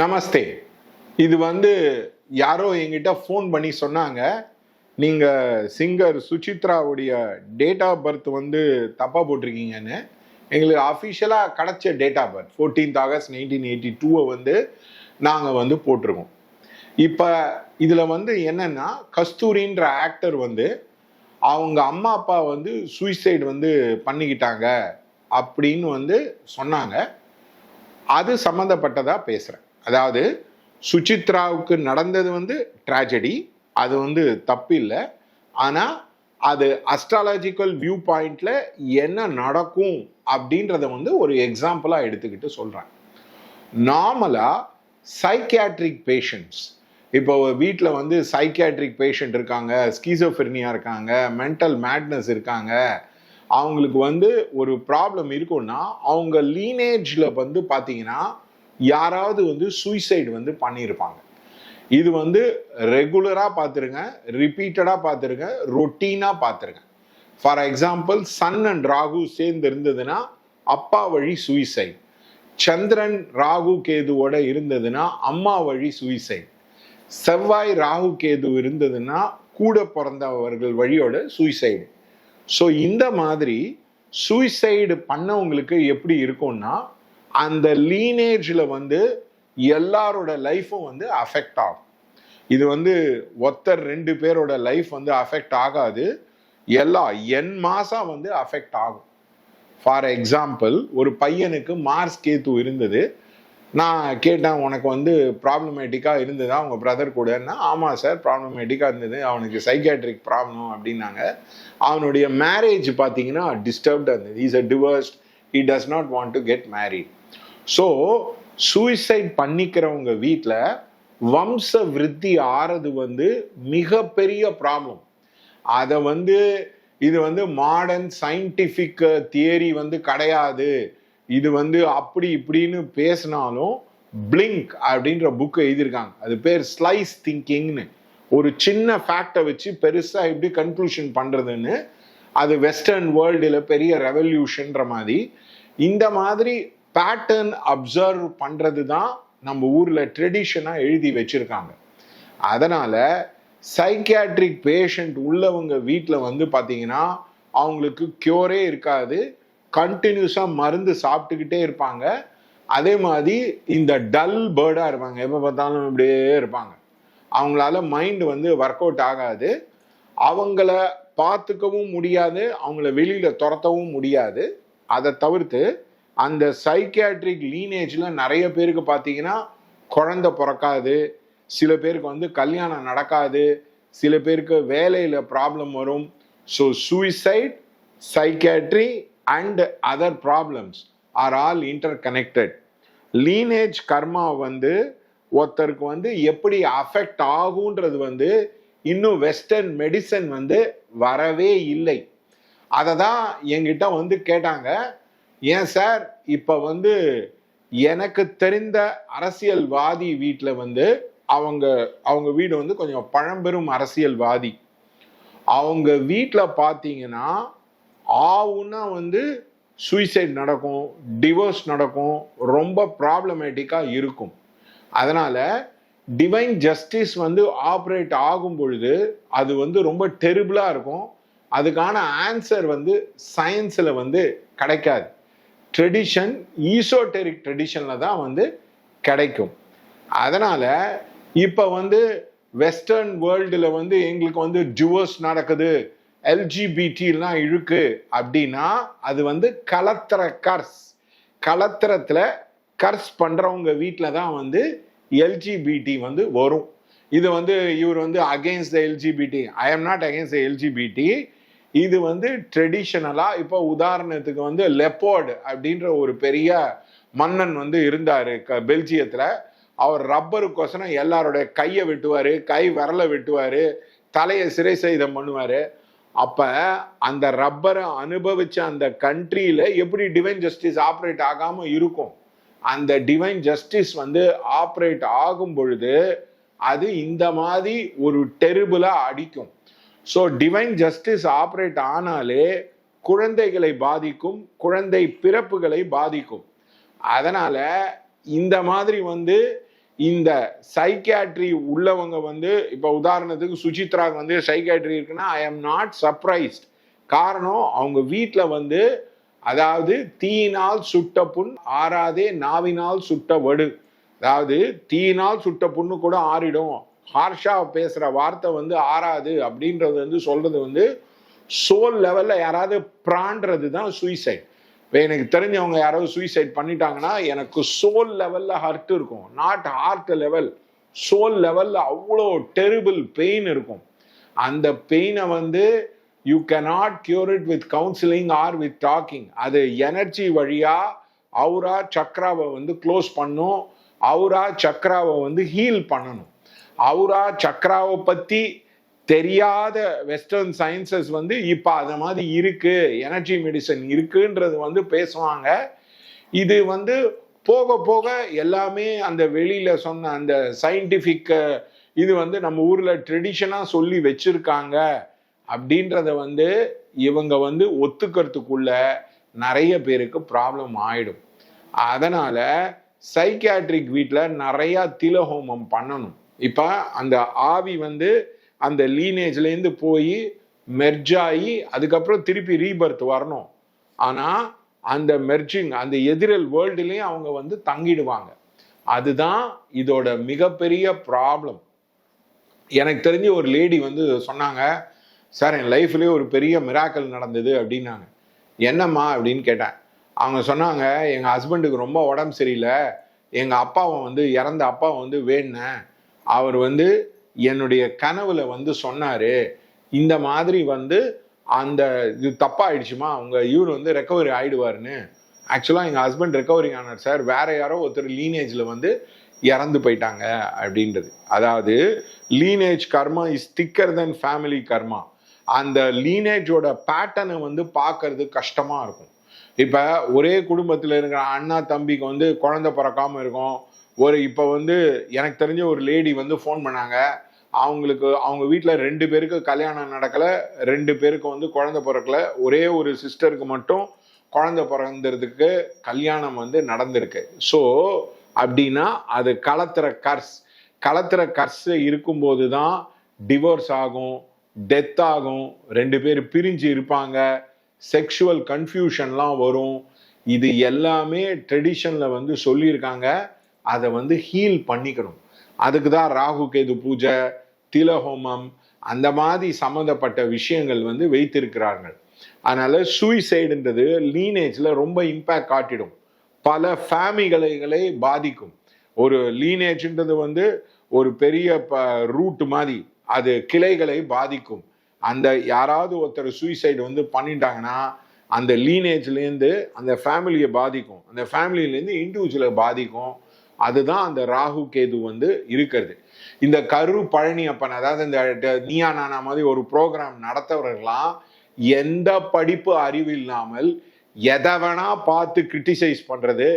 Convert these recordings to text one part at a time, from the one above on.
நமஸ்தே. இது வந்து யாரோ என்கிட்ட ஃபோன் பண்ணி சொன்னாங்க. நீங்கள் சிங்கர் சுசித்ராவுடைய டேட் ஆஃப் பர்த் வந்து தப்பாக போட்டிருக்கீங்கன்னு. எங்களுக்கு அஃபிஷியலாக கிடைச்ச date of birth fourteenth August nineteen eighty டூவை வந்து நாங்கள் வந்து போட்டிருக்கோம். இப்போ இதில் வந்து என்னன்னா கஸ்தூரின்ற ஆக்டர் வந்து அவங்க அம்மா அப்பா வந்து சூசைடு வந்து பண்ணிக்கிட்டாங்க அப்படின்னு வந்து சொன்னாங்க. அது சம்மந்தப்பட்டதாக பேசுகிறேன் அதாவது சுசித்ராவுக்கு நடந்தது வந்து ட்ராஜடி அது வந்து தப்பு இல்லை. ஆனால் அது அஸ்ட்ராலஜிக்கல் வியூ பாயிண்டில் என்ன நடக்கும் அப்படின்றத வந்து ஒரு எக்ஸாம்பிளாக எடுத்துக்கிட்டு சொல்கிறாங்க நார்மலாக சைக்கியாட்ரிக் பேஷண்ட்ஸ் இப்போ வீட்டில் வந்து சைக்கியாட்ரிக் பேஷண்ட் இருக்காங்க ஸ்கீசோஃபெர்னியா இருக்காங்க மென்டல் மேட்னஸ் இருக்காங்க. அவங்களுக்கு வந்து ஒரு ப்ராப்ளம் இருக்குன்னா அவங்க லீனேஜில் வந்து பார்த்தீங்கன்னா யாராவது வந்து சூசைடு வந்து பண்ணியிருப்பாங்க. இது வந்து ரெகுலராக பார்த்துருங்க ரிப்பீட்டடாக பார்த்துருங்க ரொட்டீனாக பார்த்துருங்க. For example sun and Rahu சேர்ந்து இருந்ததுன்னா அப்பா வழி சூசைட் சந்திரன் ராகு கேதுவோட இருந்ததுன்னா அம்மா வழி சூசைட் செவ்வாய் ராகு கேது இருந்ததுன்னா கூட பிறந்தவர்கள் வழியோட சூசைடு ஸோ இந்த மாதிரி சூசைடு பண்ணவங்களுக்கு எப்படி இருக்கும்னா அந்த லீனேஜில் வந்து எல்லாரோட லைஃப்பும் வந்து அஃபெக்ட் ஆகும். இது வந்து ஒருத்தர் ரெண்டு பேரோட லைஃப் வந்து அஃபெக்ட் ஆகாது. எல்லா என் மாசம் வந்து அஃபெக்ட் ஆகும். ஃபார் எக்ஸாம்பிள் ஒரு பையனுக்கு மார்ஸ் கேத்து இருந்தது. நான் கேட்டேன் உனக்கு வந்து ப்ராப்ளமேட்டிக்காக இருந்ததா உங்கள் பிரதர் கூடன்னா? ஆமாம் சார் ப்ராப்ளமேட்டிக்காக இருந்தது. அவனுக்கு சைக்காட்ரிக் ப்ராப்ளம் அப்படின்னாங்க. அவனுடைய மேரேஜ் பார்த்தீங்கன்னா டிஸ்டர்ப்டாக இருந்தது. Is a divorced he does not want to get married so suicide பண்ணிக்கிறவங்க வீட்டில் வம்ச விருத்தி ஆறது வந்து மிகப்பெரிய ப்ராப்ளம் அதை வந்து இது வந்து மாடர்ன் சயின்டிஃபிக் தியரி வந்து கிடையாது. இது வந்து அப்படி இப்படின்னு பேசினாலும் பிளிங்க் அப்படின்ற புக்கை எழுதியிருக்காங்க. அது பேர் ஸ்லைஸ் திங்கிங்னு ஒரு சின்ன ஃபேக்டை வச்சு பெருசாக எப்படி கன்க்ளூஷன் பண்ணுறதுன்னு அது வெஸ்டர்ன் வேர்ல்டில் பெரிய ரெவல்யூஷன்ற மாதிரி. இந்த மாதிரி பேட்டர்ன் அப்சர்வ் பண்ணுறது தான் நம்ம ஊரில் ட்ரெடிஷனாக எழுதி வச்சுருக்காங்க. அதனால் சைக்கியாட்ரிக் பேஷண்ட் உள்ளவங்க வீட்டில் வந்து பார்த்தீங்கன்னா அவங்களுக்கு க்யூரே இருக்காது. கண்டினியூஸாக மருந்து சாப்பிட்டுக்கிட்டே இருப்பாங்க. அதே மாதிரி இந்த டல் பேர்டாக இருப்பாங்க. எப்போ பார்த்தாலும் இப்படியே இருப்பாங்க. அவங்களால மைண்ட் வந்து ஒர்க் அவுட் ஆகாது. அவங்கள பார்த்துக்கவும் முடியாது. அவங்கள வெளியில் துரத்தவும் முடியாது. அதை தவிர்த்து அந்த சைக்கியாட்ரிக் லீனேஜில் நிறைய பேருக்கு பார்த்தீங்கன்னா குழந்தை பிறக்காது சில பேருக்கு வந்து கல்யாணம் நடக்காது சில பேருக்கு வேலையில் ப்ராப்ளம் வரும். So suicide psychiatry and other problems are all interconnected lineage karma வந்து ஒருத்தருக்கு வந்து எப்படி அஃபெக்ட் ஆகுன்றது வந்து இன்னும் வெஸ்டர்ன் மெடிசன் வந்து வரவே இல்லை. அதை தான் என்கிட்ட வந்து கேட்டாங்க. ஏன் சார்? இப்போ வந்து எனக்கு தெரிந்த அரசியல்வாதி வீட்டில் வந்து அவங்க அவங்க வீடு வந்து கொஞ்சம் பழம்பெரும் அரசியல்வாதி. அவங்க வீட்டில் பார்த்தீங்கன்னா ஆவுன்னா வந்து சூசைட் நடக்கும் டிவோர்ஸ் நடக்கும் ரொம்ப ப்ராப்ளமேட்டிக்காக இருக்கும். அதனால் டிவைன் ஜஸ்டிஸ் வந்து ஆப்ரேட் ஆகும் பொழுது அது வந்து ரொம்ப டெரிபிளாக இருக்கும். அதுக்கான ஆன்சர் வந்து சயின்ஸில் வந்து கிடைக்காது. ட்ரெடிஷன் ஈசோட்டெரிக் ட்ரெடிஷனில் தான் வந்து கிடைக்கும். அதனால் இப்போ வந்து வெஸ்டர்ன் வேர்ல்டில் வந்து எங்களுக்கு வந்து ஜுவர்ஸ் நடக்குது எல்ஜிபிடிலாம் இழுக்கு அப்படின்னா அது வந்து கலத்திர கர்ஸ் கலத்திரத்தில் கர்ஸ் பண்ணுறவங்க வீட்டில் தான் வந்து எல்ஜிபிடி வந்து வரும். இது வந்து இவர் வந்து against the LGBT I am not against the LGBT இது வந்து ட்ரெடிஷனலா இப்போ உதாரணத்துக்கு வந்து லெப்போர்டு அப்படின்ற ஒரு பெரிய மன்னன் வந்து இருந்தார் க பெல்ஜியத்தில். அவர் ரப்பருக்கோசரம் எல்லாரோட கையை வெட்டுவார் கை விரலை வெட்டுவார் தலையை சிறை செய்தம் பண்ணுவார். அப்போ அந்த ரப்பரை அனுபவிச்ச அந்த கண்ட்ரியில் எப்படி டிவைன் ஜஸ்டிஸ் ஆப்ரேட் ஆகாமல் இருக்கும்? அந்த டிவைன் ஜஸ்டிஸ் வந்து ஆப்ரேட் ஆகும் பொழுது அது இந்த மாதிரி ஒரு டெரிபிளாக அடிக்கும். ஸோ டிவைன் ஜஸ்டிஸ் ஆப்ரேட் ஆனாலே குழந்தைகளை பாதிக்கும் குழந்தை பிறப்புகளை பாதிக்கும். அதனால் இந்த மாதிரி வந்து இந்த சைக்கியாட்ரி உள்ளவங்க வந்து இப்போ உதாரணத்துக்கு சுஜித்ரா வந்து சைக்கியாட்ரி இருக்குன்னா ஐ எம் நாட் சர்ப்ரைஸ்ட் காரணம் அவங்க வீட்டில் வந்து அதாவது தீயினால் சுட்ட புண் ஆறாதே நாவினால் சுட்ட வடு. அதாவது தீயினால் சுட்ட புண்ணு கூட ஆறிடும். ஹார்ஷா பேசுற வார்த்தை வந்து ஆறாது அப்படின்றது வந்து சொல்றது வந்து சோல் லெவல்ல யாராவது பிரான்றது தான் சூசைட் இப்போ எனக்கு தெரிஞ்சவங்க யாராவது சூசைட் பண்ணிட்டாங்கன்னா எனக்கு சோல் லெவல்ல ஹர்ட் இருக்கும். நாட் ஹார்ட் லெவல் சோல் லெவல்ல அவ்வளோ டெரிபிள் பெயின் இருக்கும். அந்த பெயினை வந்து you cannot cure it with counselling or with talking அது எனர்ஜி வழியா அவுரா சக்ராவை வந்து க்ளோஸ் பண்ணும். அவுரா சக்ராவை வந்து ஹீல் பண்ணணும். அவுரா சக்ராவை பற்றி தெரியாத வெஸ்டர்ன் சயின்சஸ் வந்து இப்போ அது மாதிரி இருக்கு. எனர்ஜி மெடிசன் இருக்குன்றது வந்து பேசுவாங்க. இது வந்து போக போக எல்லாமே அந்த வெளியில சொன்ன அந்த சயின்டிஃபிக் இது வந்து நம்ம ஊர்ல ட்ரெடிஷனா சொல்லி வச்சிருக்காங்க. அப்படின்றத வந்து இவங்க வந்து ஒத்துக்கிறதுக்குள்ள நிறைய பேருக்கு ப்ராப்ளம் ஆயிடும். அதனால சைக்கியாட்ரிக் வீட்டில் நிறையா திலஹோமம் பண்ணணும். இப்போ அந்த ஆவி வந்து அந்த லீனேஜ்லேருந்து போய் மெர்ஜாகி அதுக்கப்புறம் திருப்பி ரீபர்த் வரணும். ஆனால் அந்த மெர்ஜிங் அந்த எதிரல் வேர்ல்டுலேயும் அவங்க வந்து தங்கிடுவாங்க. அதுதான் இதோட மிகப்பெரிய ப்ராப்ளம் எனக்கு தெரிஞ்ச ஒரு லேடி வந்து சொன்னாங்க சார் என் லைஃப்லேயே ஒரு பெரிய மிராக்கல் நடந்தது அப்படின்னாங்க. என்னம்மா? அப்படின்னு கேட்டேன். அவங்க சொன்னாங்க எங்கள் ஹஸ்பண்டுக்கு ரொம்ப உடம்பு சரியில்லை. எங்கள் அப்பாவை வந்து இறந்த அப்பாவை வந்து வேணேன் அவர் வந்து என்னுடைய கனவுல வந்து சொன்னாரு இந்த மாதிரி வந்து அந்த இது தப்பாயிடுச்சுமா உங்க இவர் வந்து ரெக்கவரி ஆயிடுவாருன்னு. ஆக்சுவலாக எங்கள் ஹஸ்பண்ட் ரெக்கவரி ஆனார் சார் வேற யாரோ ஒருத்தர் லீனேஜில் வந்து இறந்து போயிட்டாங்க அப்படின்றது. அதாவது லீனேஜ் கர்மா இஸ் திக்கர் தென் ஃபேமிலி கர்மா. அந்த லீனேஜோட பேட்டர்னை வந்து பார்க்கறது கஷ்டமா இருக்கும். இப்போ ஒரே குடும்பத்தில் இருக்கிற அண்ணா தம்பிக்கு வந்து குழந்தை பிறக்காமல் இருக்கும். ஒரு இப்போ வந்து எனக்கு தெரிஞ்ச ஒரு லேடி வந்து ஃபோன் பண்ணாங்க. அவங்களுக்கு அவங்க வீட்டில் ரெண்டு பேருக்கு கல்யாணம் நடக்கலை. ரெண்டு பேருக்கு வந்து குழந்தை பிறக்கல. ஒரே ஒரு சிஸ்டருக்கு மட்டும் குழந்தை பிறந்ததுக்கு கல்யாணம் வந்து நடந்திருக்கு. ஸோ அப்படின்னா அது களத்துற கர்ஸ் களத்துற கர்ஸ் இருக்கும்போது தான் டிவோர்ஸ் ஆகும் டெத் ஆகும். ரெண்டு பேர் பிரிஞ்சு இருப்பாங்க. செக்ஷுவல் கன்ஃபியூஷன்லாம் வரும். இது எல்லாமே ட்ரெடிஷனில் வந்து சொல்லியிருக்காங்க. அதை வந்து ஹீல் பண்ணிக்கணும். அதுக்கு தான் ராகு கேது பூஜை திலஹோமம் அந்த மாதிரி சம்மந்தப்பட்ட விஷயங்கள் வந்து வைத்திருக்கிறார்கள். அதனால சூசைடுன்றது லீனேஜில் ரொம்ப இம்பேக்ட் காட்டிடும். பல ஃபேமிலிகளை பாதிக்கும். ஒரு லீனேஜ்ன்றது வந்து ஒரு பெரிய ப ரூட் மாதிரி அது கிளைகளை பாதிக்கும். அந்த யாராவது ஒருத்தர் சூசைடு வந்து பண்ணிட்டாங்கன்னா அந்த லீனேஜ்லேருந்து அந்த ஃபேமிலியை பாதிக்கும். அந்த ஃபேமிலியிலேருந்து இண்டிவிஜுவலை பாதிக்கும். அதுதான் அந்த ராகு கேது வந்து இருக்கிறது. இந்த கரு பழனி அப்பன் அதாவது இந்த ட- நீயா நானா மாதிரி ஒரு ப்ரோக்ராம் நடத்தவர்கள்லாம் எந்த படிப்பு அறிவு இல்லாமல் எதை வேணா பார்த்து கிரிட்டிசைஸ் பண்ணுறது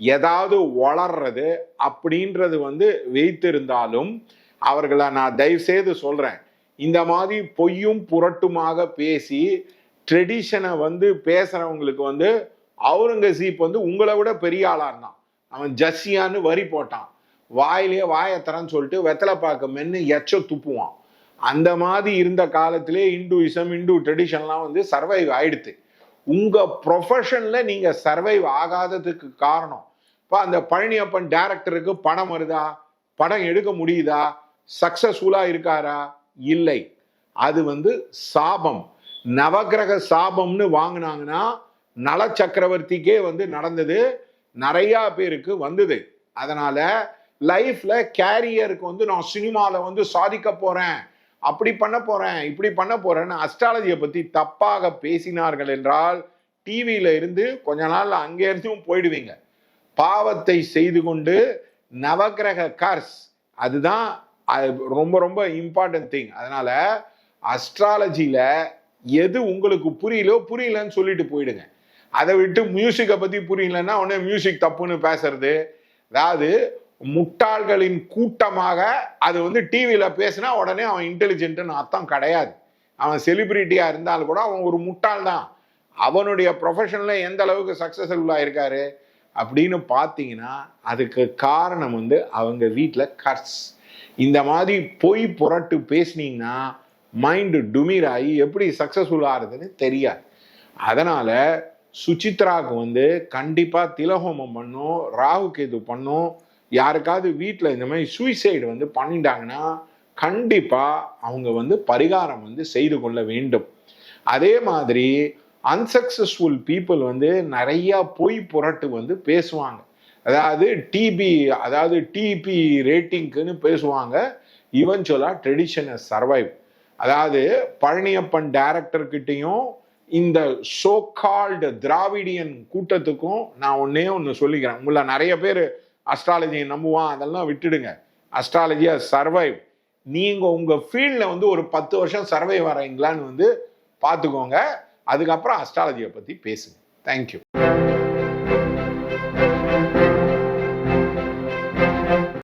ஏதாவது வளர்றது அப்படின்றது வந்து வைத்திருந்தாலும் அவர்களை நான் தயவு செய்து சொல்கிறேன் இந்த மாதிரி பொய்யும் புரட்டுமாக பேசி ட்ரெடிஷனை வந்து பேசுறவங்களுக்கு வந்து அவுரங்கசீப் வந்து உங்களை விட பெரிய ஆளா இருந்தான். அவன் ஜஸ்ஸியான்னு வரி போட்டான். வாயிலே வாயத்தரன்னு சொல்லிட்டு வெத்தலை பாக்க மென்னு எச்ச துப்புவான். அந்த மாதிரி இருந்த காலத்திலே இந்துயிசம் இந்து ட்ரெடிஷன்லாம் வந்து சர்வைவ் ஆயிடுத்து. உங்க ப்ரொஃபஷன்ல நீங்க சர்வைவ் ஆகாததுக்கு காரணம் இப்போ அந்த பழனியப்பன் டேரக்டருக்கு பணம் வருதா? படம் எடுக்க முடியுதா? சக்சஸ்ஃபுல்லா இருக்காரா? இல்லை. அது வந்து சாபம். நவக்கிரக சாபம்னு வாங்கினாங்கன்னா நல சக்கரவர்த்திக்கே வந்து நடந்தது. நிறைய பேருக்கு வந்தது. அதனால லைஃப்ல கேரியருக்கு வந்து நான் சினிமாவில் வந்து சாதிக்க போறேன். அப்படி பண்ண போறேன் இப்படி பண்ண போறேன்னு அஸ்ட்ராலஜியை பத்தி தப்பாக பேசினார்கள் என்றால் டிவியில இருந்து கொஞ்ச நாள் அங்கே இருந்தும் போயிடுவீங்க. பாவத்தை செய்து கொண்டு நவகிரக கர்ஸ் அதுதான் அது ரொம்ப ரொம்ப இம்பார்ட்டன்ட் திங் அதனால அஸ்ட்ராலஜியில எது உங்களுக்கு புரியலோ புரியலன்னு சொல்லிட்டு போயிடுங்க. அதை விட்டு மியூசிக்கை பத்தி புரியலன்னா உடனே மியூசிக் தப்புன்னு பேசுறது. அதாவது முட்டாள்களின் கூட்டமாக அது வந்து டிவியில பேசினா உடனே அவன் இன்டெலிஜென்ட்னு அர்த்தம் கிடையாது. அவன் செலிபிரிட்டியா இருந்தாலும் கூட அவன் ஒரு முட்டாள் தான். அவனுடைய ப்ரொஃபஷன்ல எந்த அளவுக்கு சக்ஸஸ்ஃபுல்லாக இருக்காரு? அப்படின்னு பார்த்தீங்கன்னா அதுக்கு காரணம் வந்து அவங்க வீட்டில் கர்ஸ் இந்த மாதிரி பொய் புரட்டு பேசுனீங்கன்னா மைண்டு டுமீர் ஆகி எப்படி சக்ஸஸ்ஃபுல் ஆகுதுன்னு தெரியாது. அதனால சுசித்ராவுக்கு வந்து கண்டிப்பாக திலஹோமம் பண்ணும் ராகு கேது பண்ணும் யாருக்காவது வீட்டில் இந்த மாதிரி சூசைடு வந்து பண்ணிட்டாங்கன்னா கண்டிப்பாக அவங்க வந்து பரிகாரம் வந்து செய்து கொள்ள வேண்டும். அதே மாதிரி அன்சக்சஸ்ஃபுல் பீப்புள் வந்து நிறையா பொய் புரட்டு வந்து பேசுவாங்க. அதாவது டிபி அதாவது டிபி ரேட்டிங்க்குன்னு பேசுவாங்க. இவன்ச்சுவலாக ட்ரெடிஷனை சர்வைவ் அதாவது பழனியப்பன் டைரக்டர்கிட்டையும் இந்த சோ கால்டு திராவிடியன் கூட்டத்துக்கும் நான் ஒன்னே ஒன்று சொல்லிக்கிறேன். உங்களை நிறைய பேர் அஸ்ட்ராலஜியை நம்புவான் அதெல்லாம் விட்டுடுங்க. அஸ்ட்ராலஜியா சர்வைவ் நீங்கள் உங்கள் ஃபீல்டில் வந்து ஒரு பத்து வருஷம் சர்வை வரீங்களான்னு வந்து பார்த்துக்கோங்க. அதுக்கப்புறம் அஸ்ட்ராலஜியை பற்றி பேசுங்க. தேங்க்யூ